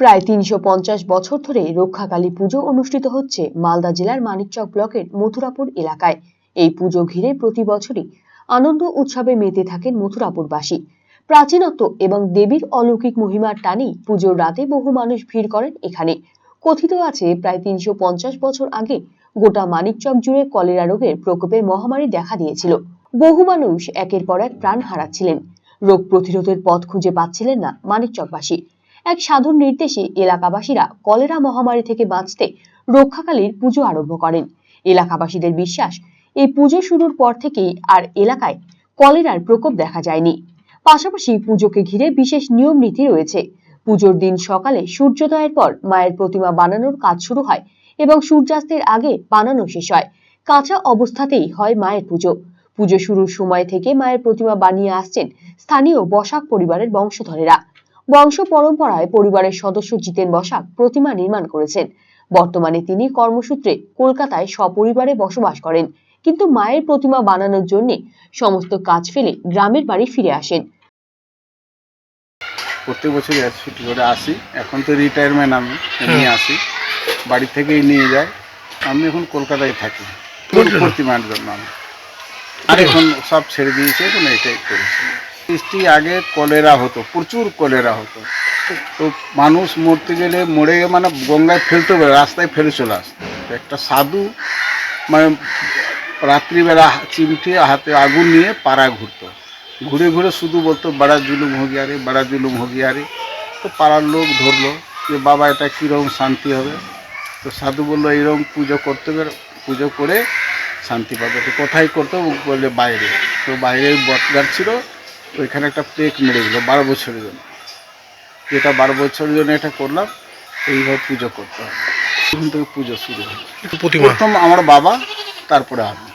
প্রায় তিনশো পঞ্চাশ বছর ধরে রক্ষাকালী পুজো অনুষ্ঠিত হচ্ছে মালদা জেলার মানিকচক ব্লকের মথুরাপুর এলাকায়। এই পুজো ঘিরে প্রতি বছরই আনন্দ উৎসবে মেতে থাকেন মথুরাপুরবাসী। প্রাচীনত্ব এবং দেবীর অলৌকিক মহিমার টানেই পুজোর রাতে বহু মানুষ ভিড় করেন এখানে। কথিত আছে, প্রায় তিনশো পঞ্চাশ বছর আগে গোটা মানিকচক জুড়ে কলেরা রোগের প্রকোপের মহামারী দেখা দিয়েছিল। বহু মানুষ একের পর এক প্রাণ হারাচ্ছিলেন। রোগ প্রতিরোধের পথ খুঁজে পাচ্ছিলেন না মানিকচকবাসী। এক সাধুর নির্দেশে এলাকাবাসীরা কলেরা মহামারী থেকে বাঁচতে রক্ষাকালীর পুজো আরম্ভ করেন। এলাকাবাসীদের বিশ্বাস, এই পুজো শুরুর পর থেকেই আর এলাকায় কলেরার প্রকোপ দেখা যায়নি। পাশাপাশি পুজোকে ঘিরে বিশেষ নিয়ম নীতি রয়েছে। পুজোর দিন সকালে সূর্যোদয়ের পর মায়ের প্রতিমা বানানোর কাজ শুরু হয় এবং সূর্যাস্তের আগে বানানো শেষ হয়। কাঁচা অবস্থাতেই হয় মায়ের পুজো। পুজো শুরুর সময় থেকে মায়ের প্রতিমা বানিয়ে আসছেন স্থানীয় বসাক পরিবারের বংশধরেরা। বংশ পরম্পরায় পরিবারের সদস্য জিতেন বসাক প্রতিমা নির্মাণ করেছেন। বর্তমানে তিনি কর্মসূত্রে কলকাতায় সপরিবারে বসবাস করেন। কিন্তু মায়ের প্রতিমা বানানোর জন্য সমস্ত কাজ ফেলে গ্রামের বাড়ি ফিরে আসেন। প্রত্যেক বছরই আসি ছুটি করে আসি। এখন তো রিটায়ারমেন্ট আমি নিয়ে আসি। বাড়ি থেকেই নিয়ে যাই। আমি এখন কলকাতায় থাকি প্রতিমার জন্য আমি। আর এখন সব ছেড়ে দিয়েছে এখন এটাই করেছি। বৃষ্টি আগে কলেরা হতো, প্রচুর কলেরা হতো। তো মানুষ মরতে গেলে মরে মানে গঙ্গায় ফেলতে হবে, রাস্তায় ফেলে চলে আসতো একটা সাধু মানে রাত্রিবেলা চিমটে হাতে আগুন নিয়ে পাড়া ঘুরতো। ঘুরে ঘুরে শুধু বলতো, বাড়া জুলুম হগিয়ারে বাড়া জুলুম হগিয়ারে তো পাড়ার লোক ধরলো যে, বাবা, এটা কীরকম শান্তি হবে? তো সাধু বলল, এইরকম পুজো করতে হবে পুজো করে শান্তি পাবে। তো কোথায় করতো বললে, বাইরে। তো বাইরে বটগাছ ছিল ওইখানে একটা প্লেট মেরে দিল বারো বছরের জন্য। যেটা বারো বছরের জন্য এটা করলাম এইভাবে পুজো করতে হবে। তখন থেকে পুজো শুরু হয় প্রথম আমার বাবা তারপরে আমি।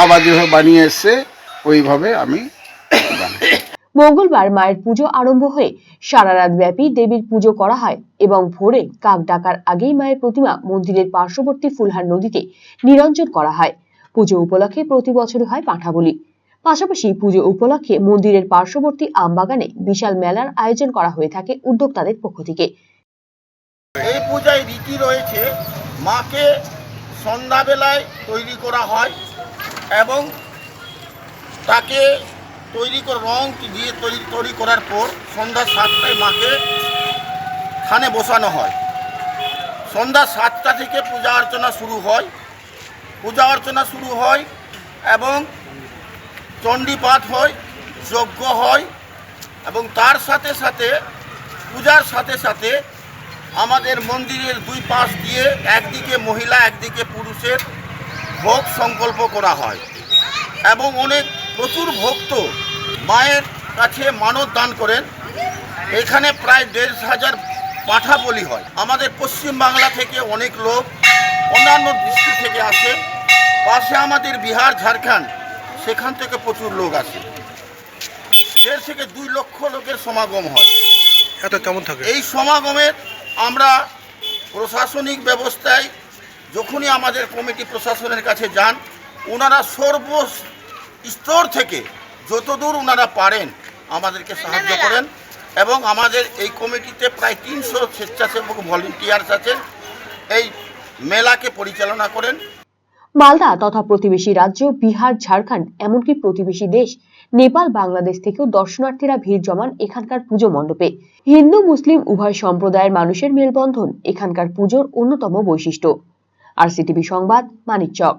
বাবা যেভাবে বানিয়ে এসছে ওইভাবে আমি মঙ্গলবার মায়ের পুজো আরম্ভ হয়ে সারা রাত ব্যাপী দেবীর পুজো করা হয় এবং ভোরে কাক ডাকার আগেই মায়ের প্রতিমা মন্দিরের পার্শ্ববর্তী ফুলহার নদীতে নিরঞ্জন করা হয়। পুজো উপলক্ষে প্রতি বছর হয় পাঁঠাবলি। পাশাপাশি পুজো উপলক্ষে মন্দিরের পার্শ্ববর্তী আমবাগানে বিশাল মেলার আয়োজন করা হয়ে থাকে উদ্যোক্তাদের পক্ষ থেকে। এই পূজায় রীতি রয়েছে, মাকে সন্ধ্যাবেলায় তৈরি করা হয় এবং তাকে তৈরি করে, রং দিয়ে তৈরি তৈরি করার পর সন্ধ্যা সাতটায় মাকে খানে বসানো হয়। সন্ধ্যা সাতটা থেকে পূজা অর্চনা শুরু হয়। পূজা অর্চনা শুরু হয় এবং চণ্ডীপাঠ হয়, যজ্ঞ হয় এবং তার সাথে সাথে, পূজার সাথে সাথে আমাদের মন্দিরের দুই পাশ দিয়ে একদিকে মহিলা, একদিকে পুরুষের ভোগ সংকল্প করা হয়। এবং অনেক প্রচুর ভক্ত মায়ের কাছে মানত দান করেন। এখানে প্রায় দেড় হাজার পাঠা বলি হয়। আমাদের পশ্চিম বাংলা থেকে অনেক লোক অন্যান্য দৃষ্টি থেকে আসে। পাশে আমাদের বিহার, ঝাড়খণ্ড। সেখান থেকে প্রচুর লোক আসে। দেড় থেকে দুই লক্ষ লোকের সমাগম হয়। এটা কেমন থাকে? এই সমাগমের আমরা প্রশাসনিক ব্যবস্থায় যখনই আমাদের কমিটি প্রশাসনের কাছে যান ওনারা সর্ব স্তর থেকে যতদূর ওনারা পারেন আমাদেরকে সাহায্য করেন এবং আমাদের এই কমিটিতে প্রায় তিনশো স্বেচ্ছাসেবক ভলেন্টিয়ার্স আছেন। এই মেলাকে পরিচালনা করেন। মালদা তথা প্রতিবেশী রাজ্য, বিহার, ঝাড়খণ্ড, এমনকি প্রতিবেশী দেশ, নেপাল, বাংলাদেশ থেকেও দর্শনার্থীরা ভিড় জমান এখানকার পুজো মণ্ডপে। হিন্দু, মুসলিম, উভয় সম্প্রদায়ের মানুষের মেলবন্ধন এখানকার পুজোর অন্যতম বৈশিষ্ট্য। আর সিটিভি সংবাদ, মানিকচক।